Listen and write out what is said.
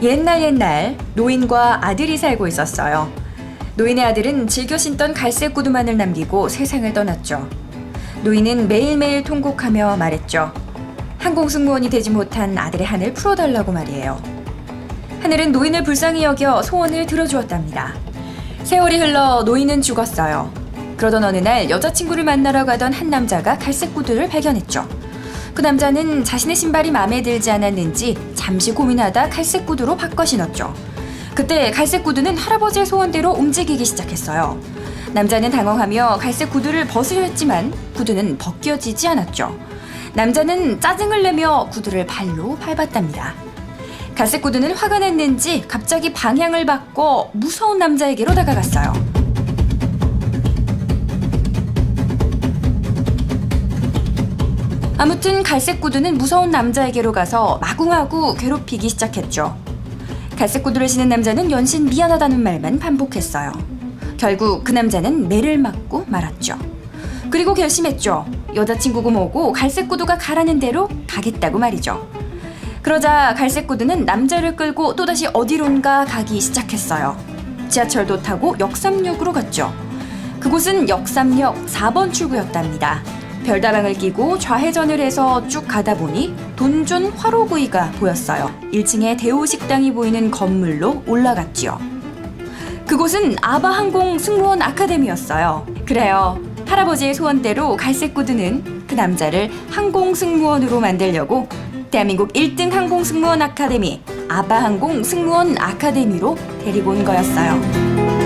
옛날 옛날 노인과 아들이 살고 있었어요. 노인의 아들은 즐겨 신던 갈색 구두만을 남기고 세상을 떠났죠. 노인은 매일매일 통곡하며 말했죠. 항공승무원이 되지 못한 아들의 한을 풀어달라고 말이에요. 하늘은 노인을 불쌍히 여겨 소원을 들어주었답니다. 세월이 흘러 노인은 죽었어요. 그러던 어느 날 여자친구를 만나러 가던 한 남자가 갈색 구두를 발견했죠. 그 남자는 자신의 신발이 마음에 들지 않았는지 잠시 고민하다 갈색 구두로 바꿔 신었죠. 그때 갈색 구두는 할아버지의 소원대로 움직이기 시작했어요. 남자는 당황하며 갈색 구두를 벗으려 했지만 구두는 벗겨지지 않았죠. 남자는 짜증을 내며 구두를 발로 밟았답니다. 갈색 구두는 화가 났는지 갑자기 방향을 바꿔 무서운 남자에게로 다가갔어요. 아무튼 갈색 구두는 무서운 남자에게로 가서 마구마구 괴롭히기 시작했죠. 갈색 구두를 신은 남자는 연신 미안하다는 말만 반복했어요. 결국 그 남자는 매를 맞고 말았죠. 그리고 결심했죠. 여자친구고 뭐고 갈색 구두가 가라는 대로 가겠다고 말이죠. 그러자 갈색 구두는 남자를 끌고 또다시 어디론가 가기 시작했어요. 지하철도 타고 역삼역으로 갔죠. 그곳은 역삼역 4번 출구였답니다. 별다방을 끼고 좌회전을 해서 쭉 가다 보니 돈존 화로구이가 보였어요. 1층에 대우 식당이 보이는 건물로 올라갔지요. 그곳은 아바항공 승무원 아카데미였어요. 그래요. 할아버지의 소원대로 갈색 구두는 그 남자를 항공 승무원으로 만들려고 대한민국 1등 항공 승무원 아카데미 아바항공 승무원 아카데미로 데리고 온 거였어요.